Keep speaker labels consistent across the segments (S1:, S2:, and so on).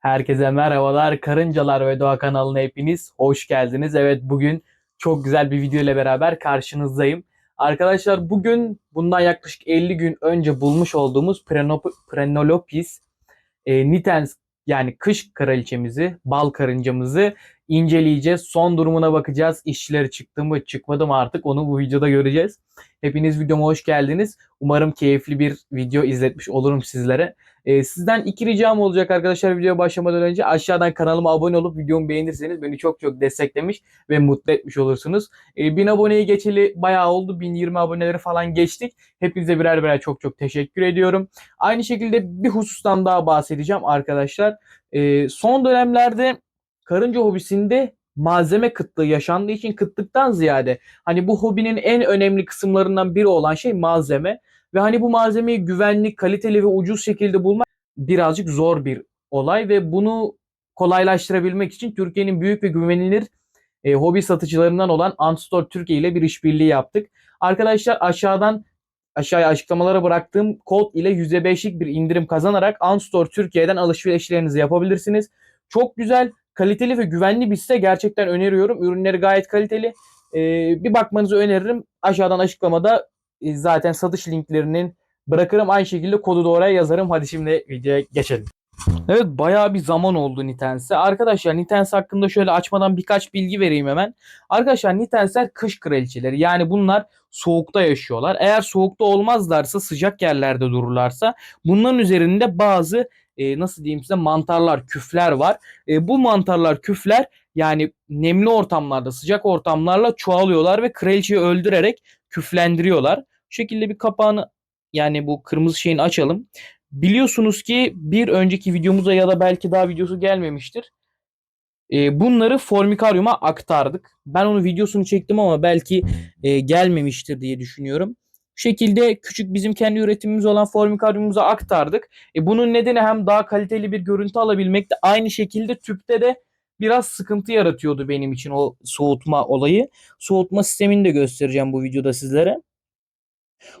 S1: Herkese merhabalar. Karıncalar ve Doğa kanalına hepiniz hoş geldiniz. Evet bugün çok güzel bir video ile beraber karşınızdayım. Arkadaşlar bugün bundan yaklaşık 50 gün önce bulmuş olduğumuz Prenolopis e, nitens yani kış kraliçemizi, bal karıncamızı inceleyeceğiz. Son durumuna bakacağız. İşçileri çıktı mı çıkmadı mı artık onu bu videoda göreceğiz. Hepiniz videoma hoş geldiniz. Umarım keyifli bir video izletmiş olurum sizlere. Ee, sizden iki ricam olacak arkadaşlar videoya başlamadan önce aşağıdan kanalıma abone olup videomu beğenirseniz beni çok çok desteklemiş ve mutlu etmiş olursunuz. Ee, 1000 aboneyi geçeli bayağı oldu. 1020 aboneleri falan geçtik. Hepinize birer birer çok çok teşekkür ediyorum. Aynı şekilde bir husustan daha bahsedeceğim arkadaşlar. Ee, son dönemlerde karınca hobisinde malzeme kıtlığı yaşandığı için kıtlıktan ziyade hani bu hobinin en önemli kısımlarından biri olan şey malzeme. Ve hani bu malzemeyi güvenli, kaliteli ve ucuz şekilde bulmak birazcık zor bir olay ve bunu kolaylaştırabilmek için Türkiye'nin büyük ve güvenilir e, hobi satıcılarından olan Antstore Türkiye ile bir işbirliği yaptık. Arkadaşlar aşağıdan aşağıya açıklamalara bıraktığım kod ile %5'lik bir indirim kazanarak Antstore Türkiye'den alışverişlerinizi yapabilirsiniz. Çok güzel, kaliteli ve güvenli bir site gerçekten öneriyorum. Ürünleri gayet kaliteli. E, bir bakmanızı öneririm. Aşağıdan açıklamada zaten satış linklerinin bırakırım. Aynı şekilde kodu da oraya yazarım. Hadi şimdi videoya geçelim. Evet bayağı bir zaman oldu Nitens'e. Arkadaşlar Nitens hakkında şöyle açmadan birkaç bilgi vereyim hemen. Arkadaşlar Nitens'ler kış kraliçeleri. Yani bunlar soğukta yaşıyorlar. Eğer soğukta olmazlarsa sıcak yerlerde dururlarsa bunların üzerinde bazı e, nasıl diyeyim size mantarlar, küfler var. E, bu mantarlar, küfler yani nemli ortamlarda, sıcak ortamlarla çoğalıyorlar ve kraliçeyi öldürerek küflendiriyorlar. Bu şekilde bir kapağını yani bu kırmızı şeyini açalım. Biliyorsunuz ki bir önceki videomuza ya da belki daha videosu gelmemiştir. E, bunları Formikarium'a aktardık. Ben onun videosunu çektim ama belki e, gelmemiştir diye düşünüyorum. Bu şekilde küçük bizim kendi üretimimiz olan Formikarium'umuza aktardık. E, bunun nedeni hem daha kaliteli bir görüntü alabilmekte aynı şekilde tüpte de biraz sıkıntı yaratıyordu benim için o soğutma olayı. Soğutma sistemini de göstereceğim bu videoda sizlere.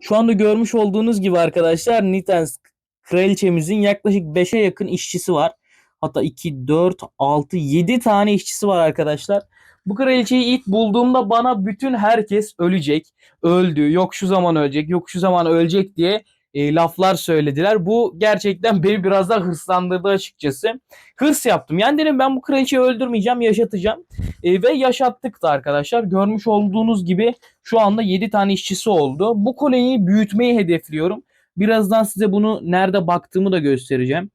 S1: Şu anda görmüş olduğunuz gibi arkadaşlar Nitens kraliçemizin yaklaşık 5'e yakın işçisi var. Hatta 2, 4, 6, 7 tane işçisi var arkadaşlar. Bu kraliçeyi ilk bulduğumda bana bütün herkes ölecek, öldü, yok şu zaman ölecek, yok şu zaman ölecek diye e, laflar söylediler. Bu gerçekten beni biraz daha hırslandırdı açıkçası. Hırs yaptım. Yani dedim ben bu kraliçeyi öldürmeyeceğim, yaşatacağım. E, ve yaşattık da arkadaşlar. Görmüş olduğunuz gibi şu anda 7 tane işçisi oldu. Bu koloniyi büyütmeyi hedefliyorum. Birazdan size bunu nerede baktığımı da göstereceğim.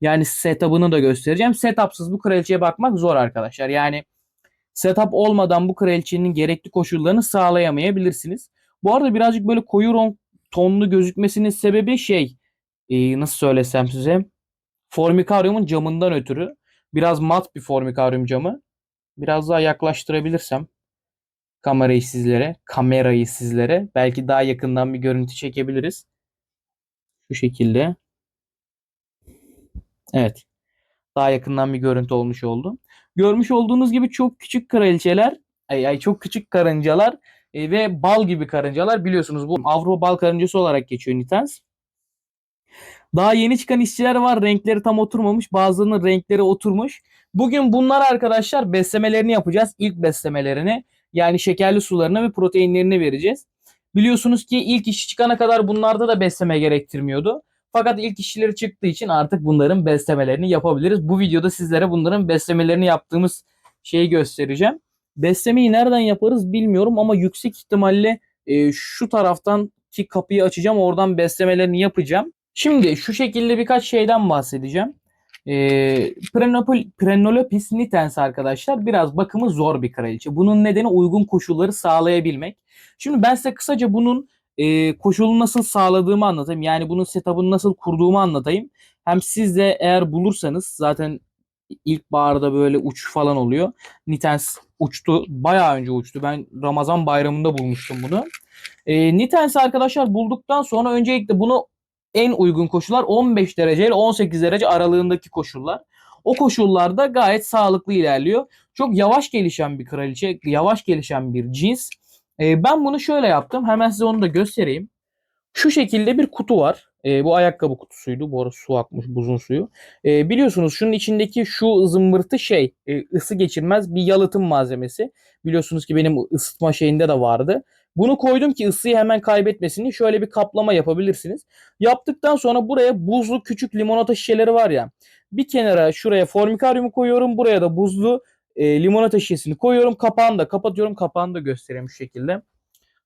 S1: Yani setup'ını da göstereceğim. Setup'sız bu kraliçeye bakmak zor arkadaşlar. Yani setup olmadan bu kraliçenin gerekli koşullarını sağlayamayabilirsiniz. Bu arada birazcık böyle koyu ron- tonlu gözükmesinin sebebi şey e, nasıl söylesem size Formikarium'un camından ötürü. Biraz mat bir Formikarium camı. Biraz daha yaklaştırabilirsem kamerayı sizlere, kamerayı sizlere belki daha yakından bir görüntü çekebiliriz. Şu şekilde. Evet. Daha yakından bir görüntü olmuş oldu. Görmüş olduğunuz gibi çok küçük kraliçeler, ay, ay çok küçük karıncalar e, ve bal gibi karıncalar biliyorsunuz bu Avrupa bal karıncası olarak geçiyor Nitens. Daha yeni çıkan işçiler var. Renkleri tam oturmamış. Bazılarının renkleri oturmuş. Bugün bunlar arkadaşlar beslemelerini yapacağız. İlk beslemelerini. Yani şekerli sularını ve proteinlerini vereceğiz. Biliyorsunuz ki ilk işi çıkana kadar bunlarda da besleme gerektirmiyordu. Fakat ilk işçileri çıktığı için artık bunların beslemelerini yapabiliriz. Bu videoda sizlere bunların beslemelerini yaptığımız şeyi göstereceğim. Beslemeyi nereden yaparız bilmiyorum ama yüksek ihtimalle e, şu taraftan ki kapıyı açacağım. Oradan beslemelerini yapacağım. Şimdi şu şekilde birkaç şeyden bahsedeceğim. E, Prenolopis nitens arkadaşlar biraz bakımı zor bir kraliçe. Bunun nedeni uygun koşulları sağlayabilmek. Şimdi ben size kısaca bunun e, koşulunu nasıl sağladığımı anlatayım. Yani bunun setup'ını nasıl kurduğumu anlatayım. Hem siz de eğer bulursanız zaten ilkbaharda böyle uç falan oluyor. Nitens uçtu. Bayağı önce uçtu. Ben Ramazan bayramında bulmuştum bunu. E, Nitens'i arkadaşlar bulduktan sonra öncelikle bunu en uygun koşullar 15 derece ile 18 derece aralığındaki koşullar. O koşullarda gayet sağlıklı ilerliyor. Çok yavaş gelişen bir kraliçe, yavaş gelişen bir cins. E, ben bunu şöyle yaptım. Hemen size onu da göstereyim. Şu şekilde bir kutu var. E, bu ayakkabı kutusuydu. Bu arada su akmış buzun suyu. E, biliyorsunuz şunun içindeki şu zımbırtı şey e, ısı geçirmez bir yalıtım malzemesi. Biliyorsunuz ki benim ısıtma şeyinde de vardı. Bunu koydum ki ısıyı hemen kaybetmesin diye şöyle bir kaplama yapabilirsiniz. Yaptıktan sonra buraya buzlu küçük limonata şişeleri var ya. Bir kenara şuraya formikaryumu koyuyorum. Buraya da buzlu e, limonata şişesini koyuyorum. Kapağını da kapatıyorum. Kapağını da göstereyim şu şekilde.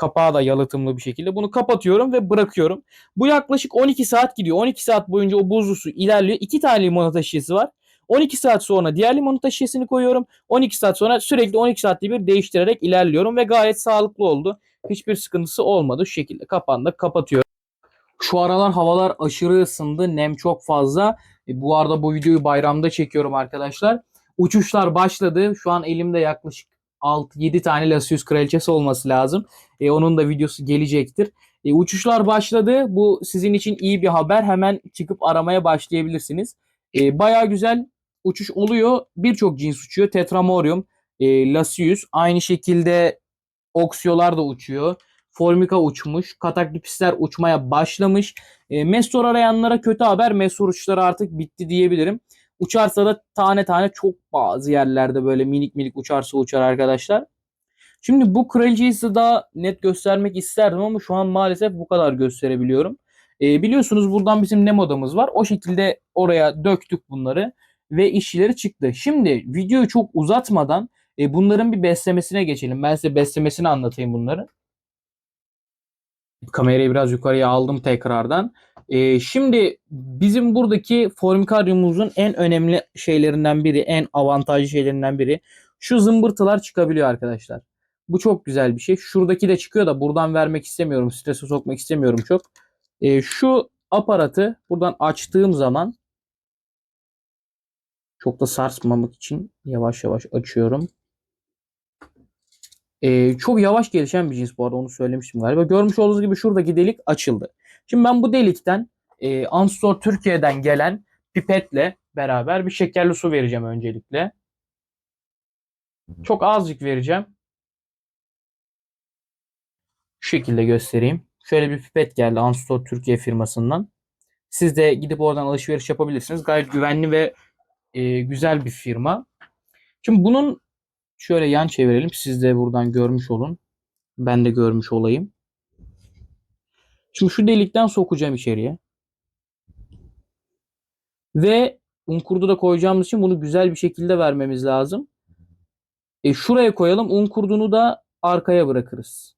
S1: Kapağı da yalıtımlı bir şekilde. Bunu kapatıyorum ve bırakıyorum. Bu yaklaşık 12 saat gidiyor. 12 saat boyunca o buzlu su ilerliyor. 2 tane limonata şişesi var. 12 saat sonra diğer limonata şişesini koyuyorum. 12 saat sonra sürekli 12 saatte bir değiştirerek ilerliyorum ve gayet sağlıklı oldu. Hiçbir sıkıntısı olmadı. Şu şekilde kapağını da kapatıyorum. Şu aralar havalar aşırı ısındı. Nem çok fazla. E, bu arada bu videoyu bayramda çekiyorum arkadaşlar. Uçuşlar başladı. Şu an elimde yaklaşık 6-7 tane Lasius kraliçesi olması lazım. E, onun da videosu gelecektir. E, uçuşlar başladı. Bu sizin için iyi bir haber. Hemen çıkıp aramaya başlayabilirsiniz. E, Baya güzel uçuş oluyor. Birçok cins uçuyor. Tetramorium, e, Lasius. Aynı şekilde Oksiyolar da uçuyor. Formica uçmuş. Kataklipisler uçmaya başlamış. E, Mestor arayanlara kötü haber. Mestor uçuşları artık bitti diyebilirim. Uçarsa da tane tane çok bazı yerlerde böyle minik minik uçarsa uçar arkadaşlar. Şimdi bu kraliçeyi size daha net göstermek isterdim ama şu an maalesef bu kadar gösterebiliyorum. E, biliyorsunuz buradan bizim nem odamız var. O şekilde oraya döktük bunları ve işçileri çıktı. Şimdi videoyu çok uzatmadan e, bunların bir beslemesine geçelim. Ben size beslemesini anlatayım bunları. Kamerayı biraz yukarıya aldım tekrardan. E, şimdi bizim buradaki formikaryumumuzun en önemli şeylerinden biri, en avantajlı şeylerinden biri şu zımbırtılar çıkabiliyor arkadaşlar. Bu çok güzel bir şey. Şuradaki de çıkıyor da buradan vermek istemiyorum. Strese sokmak istemiyorum çok. E, şu aparatı buradan açtığım zaman çok da sarsmamak için yavaş yavaş açıyorum. Ee, çok yavaş gelişen bir cins bu arada onu söylemiştim galiba. Görmüş olduğunuz gibi şuradaki delik açıldı. Şimdi ben bu delikten e, Anstor Türkiye'den gelen pipetle beraber bir şekerli su vereceğim öncelikle. Çok azıcık vereceğim. Şu şekilde göstereyim. Şöyle bir pipet geldi Anstor Türkiye firmasından. Siz de gidip oradan alışveriş yapabilirsiniz. Gayet güvenli ve e, güzel bir firma. Şimdi bunun şöyle yan çevirelim. Siz de buradan görmüş olun. Ben de görmüş olayım. Şimdi şu delikten sokacağım içeriye. Ve un kurdu da koyacağımız için bunu güzel bir şekilde vermemiz lazım. E şuraya koyalım. Un kurdunu da arkaya bırakırız.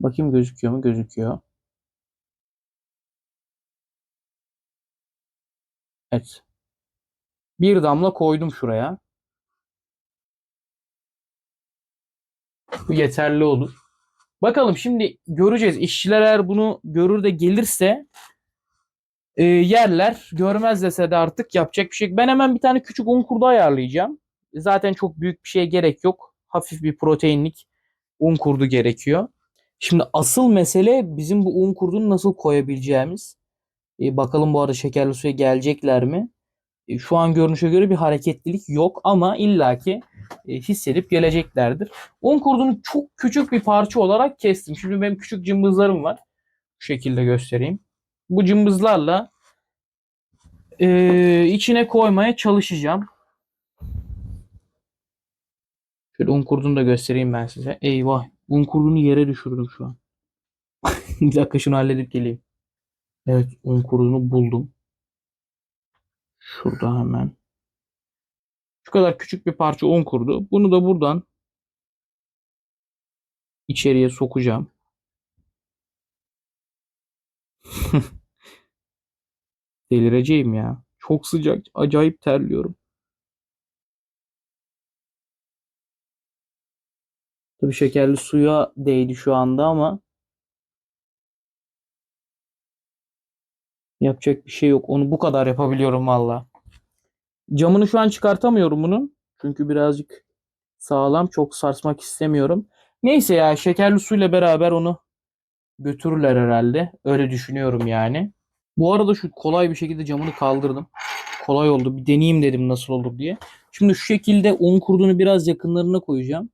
S1: Bakayım gözüküyor mu? Gözüküyor. Evet. Bir damla koydum şuraya. Bu yeterli olur. Bakalım şimdi göreceğiz. İşçiler eğer bunu görür de gelirse e, yerler. Görmez dese de artık yapacak bir şey. Ben hemen bir tane küçük un kurdu ayarlayacağım. Zaten çok büyük bir şeye gerek yok. Hafif bir proteinlik un kurdu gerekiyor. Şimdi asıl mesele bizim bu un kurdunu nasıl koyabileceğimiz. E, bakalım bu arada şekerli suya gelecekler mi? E, şu an görünüşe göre bir hareketlilik yok ama illaki e, hissedip geleceklerdir. Un kurdunu çok küçük bir parça olarak kestim. Şimdi benim küçük cımbızlarım var. Şu şekilde göstereyim. Bu cımbızlarla e, içine koymaya çalışacağım. Şöyle un kurdunu da göstereyim ben size. Eyvah. Un kurdunu yere düşürdüm şu an. bir dakika şunu halledip geleyim. Evet un kurdunu buldum. Şurada hemen. Şu kadar küçük bir parça un kurdu. Bunu da buradan içeriye sokacağım. Delireceğim ya. Çok sıcak. Acayip terliyorum. Tabii şekerli suya değdi şu anda ama yapacak bir şey yok. Onu bu kadar yapabiliyorum valla. Camını şu an çıkartamıyorum bunun. Çünkü birazcık sağlam. Çok sarsmak istemiyorum. Neyse ya şekerli suyla beraber onu götürürler herhalde. Öyle düşünüyorum yani. Bu arada şu kolay bir şekilde camını kaldırdım. Kolay oldu. Bir deneyeyim dedim nasıl olur diye. Şimdi şu şekilde un kurdunu biraz yakınlarına koyacağım.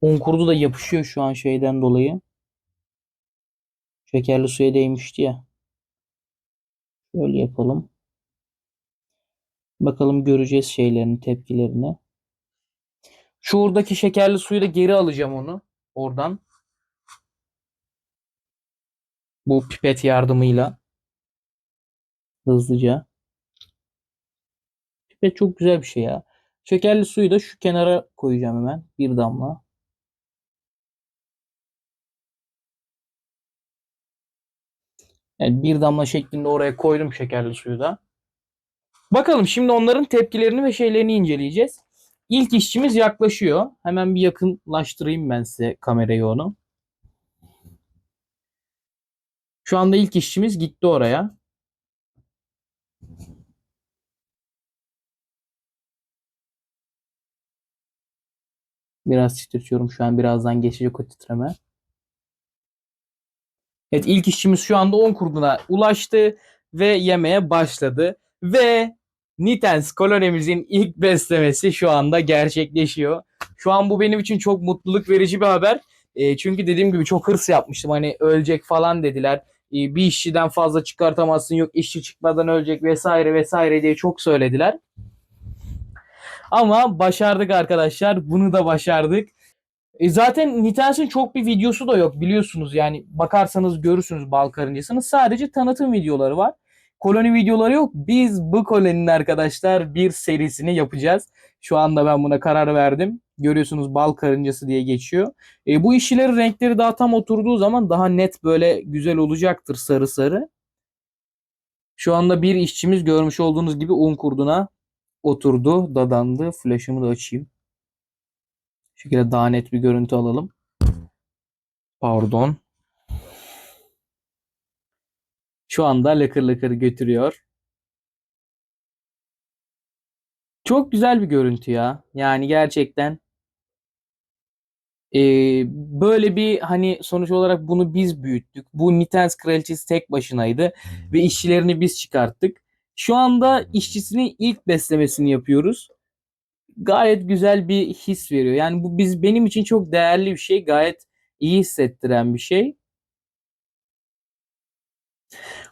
S1: Un kurdu da yapışıyor şu an şeyden dolayı. Şekerli suya değmişti ya. Şöyle yapalım. Bakalım göreceğiz şeylerini, tepkilerini. Şuradaki şekerli suyu da geri alacağım onu. Oradan. Bu pipet yardımıyla. Hızlıca. Pipet çok güzel bir şey ya. Şekerli suyu da şu kenara koyacağım hemen. Bir damla. Evet, bir damla şeklinde oraya koydum şekerli suyu da. Bakalım şimdi onların tepkilerini ve şeylerini inceleyeceğiz. İlk işçimiz yaklaşıyor. Hemen bir yakınlaştırayım ben size kamerayı onu. Şu anda ilk işçimiz gitti oraya. Biraz titretiyorum şu an. Birazdan geçecek o titreme. Evet ilk işçimiz şu anda 10 kurduna ulaştı ve yemeye başladı. Ve Nitens kolonemizin ilk beslemesi şu anda gerçekleşiyor. Şu an bu benim için çok mutluluk verici bir haber. E, çünkü dediğim gibi çok hırs yapmıştım. Hani ölecek falan dediler. E, bir işçiden fazla çıkartamazsın yok işçi çıkmadan ölecek vesaire vesaire diye çok söylediler. Ama başardık arkadaşlar. Bunu da başardık. E zaten Nitens'in çok bir videosu da yok biliyorsunuz. Yani bakarsanız görürsünüz bal karıncasını. Sadece tanıtım videoları var. Koloni videoları yok. Biz bu koloninin arkadaşlar bir serisini yapacağız. Şu anda ben buna karar verdim. Görüyorsunuz bal karıncası diye geçiyor. E, bu işçilerin renkleri daha tam oturduğu zaman daha net böyle güzel olacaktır sarı sarı. Şu anda bir işçimiz görmüş olduğunuz gibi un kurduna oturdu, dadandı. Flash'ımı da açayım. Şekilde daha net bir görüntü alalım. Pardon. Şu anda lıkır lıkır götürüyor. Çok güzel bir görüntü ya. Yani gerçekten e, böyle bir hani sonuç olarak bunu biz büyüttük. Bu Nitens kraliçesi tek başınaydı ve işçilerini biz çıkarttık. Şu anda işçisinin ilk beslemesini yapıyoruz. Gayet güzel bir his veriyor. Yani bu biz benim için çok değerli bir şey. Gayet iyi hissettiren bir şey.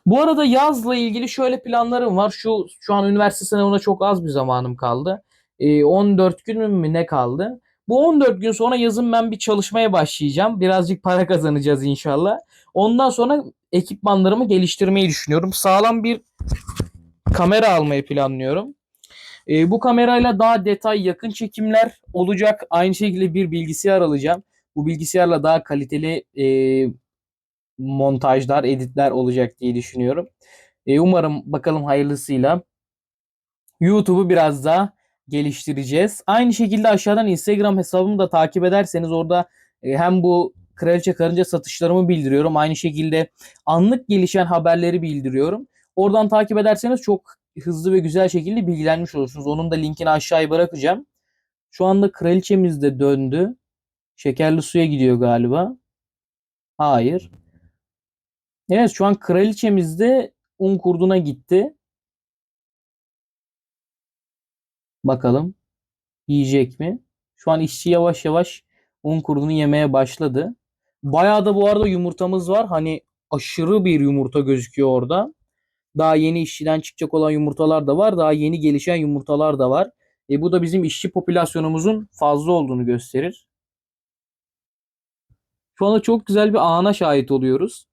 S1: Bu arada yazla ilgili şöyle planlarım var. Şu şu an üniversite sınavına çok az bir zamanım kaldı. E, 14 gün mü ne kaldı? Bu 14 gün sonra yazın ben bir çalışmaya başlayacağım. Birazcık para kazanacağız inşallah. Ondan sonra ekipmanlarımı geliştirmeyi düşünüyorum. Sağlam bir kamera almayı planlıyorum. E, bu kamerayla daha detay yakın çekimler olacak. Aynı şekilde bir bilgisayar alacağım. Bu bilgisayarla daha kaliteli e, montajlar, editler olacak diye düşünüyorum. E, umarım bakalım hayırlısıyla YouTube'u biraz daha geliştireceğiz. Aynı şekilde aşağıdan Instagram hesabımı da takip ederseniz orada e, hem bu Kraliçe Karınca satışlarımı bildiriyorum. Aynı şekilde anlık gelişen haberleri bildiriyorum. Oradan takip ederseniz çok hızlı ve güzel şekilde bilgilenmiş olursunuz. Onun da linkini aşağıya bırakacağım. Şu anda kraliçemiz de döndü. Şekerli suya gidiyor galiba. Hayır. Evet şu an kraliçemiz de un kurduna gitti. Bakalım yiyecek mi? Şu an işçi yavaş yavaş un kurdunu yemeye başladı. Bayağı da bu arada yumurtamız var. Hani aşırı bir yumurta gözüküyor orada. Daha yeni işçiden çıkacak olan yumurtalar da var. Daha yeni gelişen yumurtalar da var. E, bu da bizim işçi popülasyonumuzun fazla olduğunu gösterir. Şu anda çok güzel bir ana şahit oluyoruz.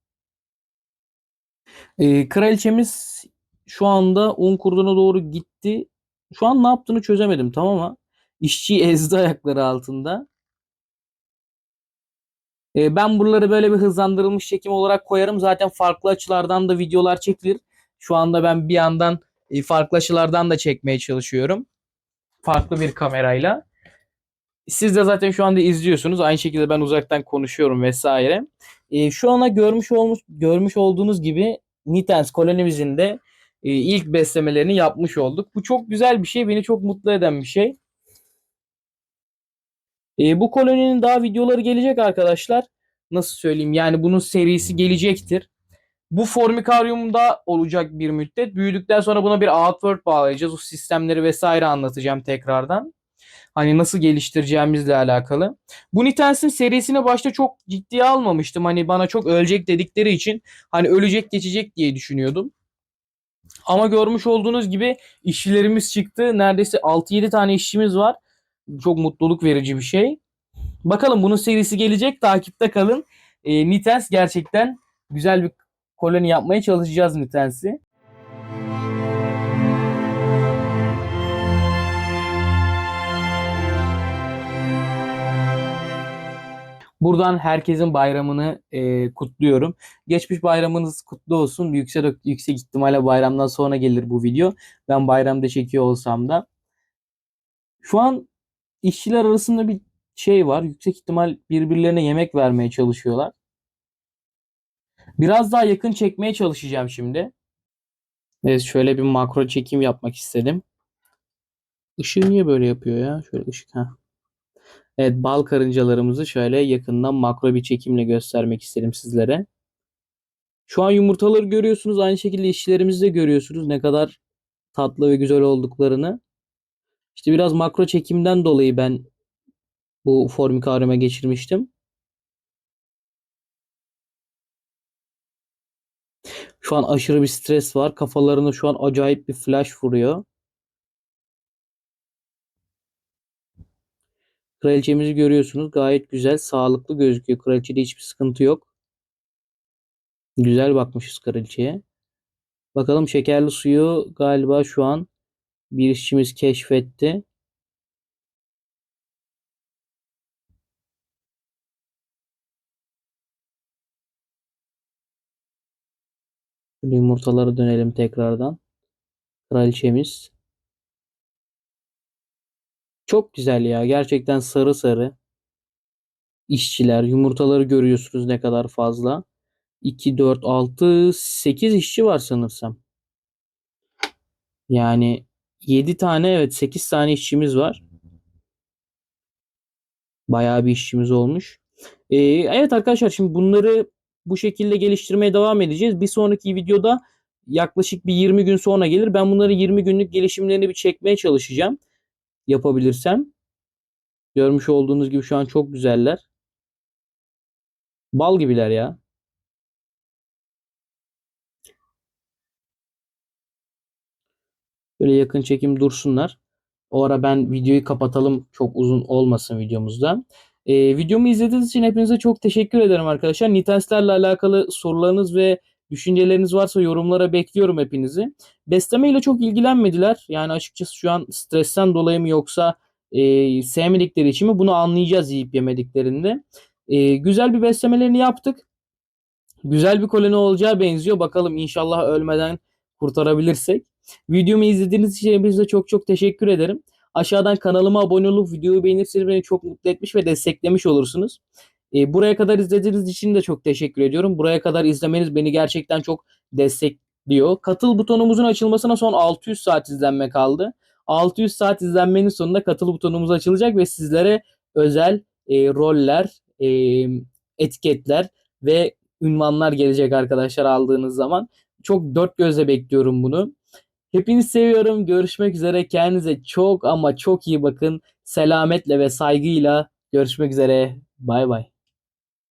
S1: E, kraliçemiz şu anda un kurduna doğru gitti. Şu an ne yaptığını çözemedim tamam ama işçi ezdi ayakları altında. E, ben buraları böyle bir hızlandırılmış çekim olarak koyarım. Zaten farklı açılardan da videolar çekilir. Şu anda ben bir yandan e, farklı açılardan da çekmeye çalışıyorum. Farklı bir kamerayla. Siz de zaten şu anda izliyorsunuz. Aynı şekilde ben uzaktan konuşuyorum vesaire. E, şu ana görmüş olmuş görmüş olduğunuz gibi Nitens kolonimizin de e, ilk beslemelerini yapmış olduk. Bu çok güzel bir şey. Beni çok mutlu eden bir şey. E, bu koloninin daha videoları gelecek arkadaşlar. Nasıl söyleyeyim? Yani bunun serisi gelecektir. Bu formikaryumda olacak bir müddet. Büyüdükten sonra buna bir outward bağlayacağız. O sistemleri vesaire anlatacağım tekrardan. Hani nasıl geliştireceğimizle alakalı. Bu Nitens'in serisini başta çok ciddiye almamıştım. Hani bana çok ölecek dedikleri için hani ölecek geçecek diye düşünüyordum. Ama görmüş olduğunuz gibi işçilerimiz çıktı. Neredeyse 6-7 tane işçimiz var. Çok mutluluk verici bir şey. Bakalım bunun serisi gelecek. Takipte kalın. E, Nitens gerçekten güzel bir koloni yapmaya çalışacağız Nitens'i. Buradan herkesin bayramını e, kutluyorum. Geçmiş bayramınız kutlu olsun. Yüksek, yüksek ihtimalle bayramdan sonra gelir bu video. Ben bayramda çekiyor olsam da. Şu an işçiler arasında bir şey var. Yüksek ihtimal birbirlerine yemek vermeye çalışıyorlar. Biraz daha yakın çekmeye çalışacağım şimdi. Evet şöyle bir makro çekim yapmak istedim. Işığı niye böyle yapıyor ya? Şöyle ışık ha. Evet bal karıncalarımızı şöyle yakından makro bir çekimle göstermek istedim sizlere. Şu an yumurtaları görüyorsunuz. Aynı şekilde işçilerimizi de görüyorsunuz. Ne kadar tatlı ve güzel olduklarını. İşte biraz makro çekimden dolayı ben bu formikaryuma geçirmiştim. Şu an aşırı bir stres var. Kafalarına şu an acayip bir flash vuruyor. Kraliçemizi görüyorsunuz. Gayet güzel, sağlıklı gözüküyor. Kraliçede hiçbir sıkıntı yok. Güzel bakmışız kraliçeye. Bakalım şekerli suyu galiba şu an bir işçimiz keşfetti. Şöyle yumurtalara dönelim tekrardan. Kraliçemiz. Çok güzel ya. Gerçekten sarı sarı. İşçiler. Yumurtaları görüyorsunuz ne kadar fazla. 2, 4, 6, 8 işçi var sanırsam. Yani 7 tane evet 8 tane işçimiz var. Bayağı bir işçimiz olmuş. Ee, evet arkadaşlar şimdi bunları bu şekilde geliştirmeye devam edeceğiz. Bir sonraki videoda yaklaşık bir 20 gün sonra gelir. Ben bunları 20 günlük gelişimlerini bir çekmeye çalışacağım. Yapabilirsem. Görmüş olduğunuz gibi şu an çok güzeller. Bal gibiler ya. Böyle yakın çekim dursunlar. O ara ben videoyu kapatalım. Çok uzun olmasın videomuzda. Ee, videomu izlediğiniz için hepinize çok teşekkür ederim arkadaşlar. Nitenslerle alakalı sorularınız ve düşünceleriniz varsa yorumlara bekliyorum hepinizi. Besleme ile çok ilgilenmediler. Yani açıkçası şu an stresten dolayı mı yoksa e, sevmedikleri için mi bunu anlayacağız yiyip yemediklerinde. E, güzel bir beslemelerini yaptık. Güzel bir koloni olacağı benziyor. Bakalım inşallah ölmeden kurtarabilirsek. Videomu izlediğiniz için hepinize çok çok teşekkür ederim. Aşağıdan kanalıma abone olup videoyu beğenirseniz beni çok mutlu etmiş ve desteklemiş olursunuz. E, buraya kadar izlediğiniz için de çok teşekkür ediyorum. Buraya kadar izlemeniz beni gerçekten çok destekliyor. Katıl butonumuzun açılmasına son 600 saat izlenme kaldı. 600 saat izlenmenin sonunda katıl butonumuz açılacak ve sizlere özel e, roller, e, etiketler ve ünvanlar gelecek arkadaşlar aldığınız zaman. Çok dört gözle bekliyorum bunu. Hepinizi seviyorum. Görüşmek üzere. Kendinize çok ama çok iyi bakın. Selametle ve saygıyla görüşmek üzere. Bay bay.